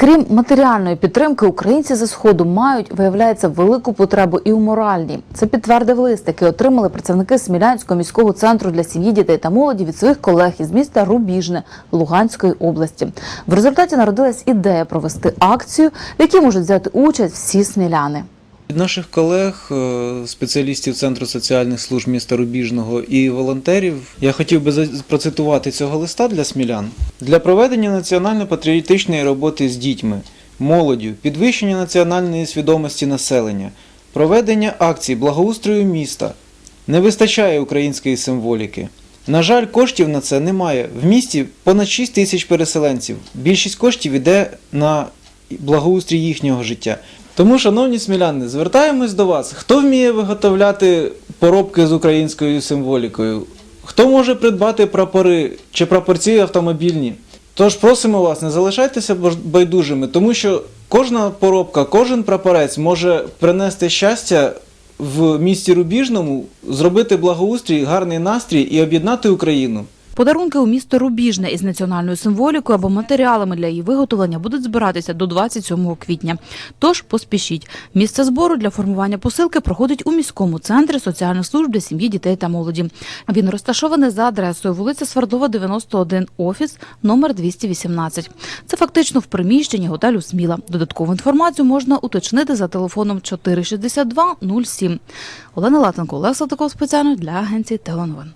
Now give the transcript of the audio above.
Крім матеріальної підтримки, українці зі сходу мають, виявляється, велику потребу і у моральній. Це підтвердив лист, який отримали працівники Смілянського міського центру для сім'ї, дітей та молоді від своїх колег із міста Рубіжне Луганської області. В результаті народилась ідея провести акцію, в якій можуть взяти участь всі сміляни. Від наших колег, е, спеціалістів Центру соціальних служб міста Рубіжного і волонтерів, я хотів би процитувати цього листа для смілян. Для проведення національно-патріотичної роботи з дітьми, молоддю, підвищення національної свідомості населення, проведення акцій благоустрою міста. Не вистачає української символіки. На жаль, коштів на це немає. В місті понад 6 тисяч переселенців. Більшість коштів йде на благоустрій їхнього життя. Тому, шановні сміляни, звертаємось до вас. Хто вміє виготовляти поробки з українською символікою? Хто може придбати прапори чи прапорці автомобільні? Тож просимо вас, не залишайтеся байдужими, тому що кожна поробка, кожен прапорець може принести щастя в місті Рубіжному, зробити благоустрій, гарний настрій і об'єднати Україну. Подарунки у місто Рубіжне із національною символікою або матеріалами для її виготовлення будуть збиратися до 27 квітня. Тож поспішіть. Місце збору для формування посилки проходить у міському центрі соціальних служб для сім'ї, дітей та молоді. Він розташований за адресою вулиця Свердлова, 91, офіс номер 218. Це фактично в приміщенні готелю Сміла. Додаткову інформацію можна уточнити за телефоном 462 07. Олена Латенко, Олег Салтиков спеціально для агенції Теленовин.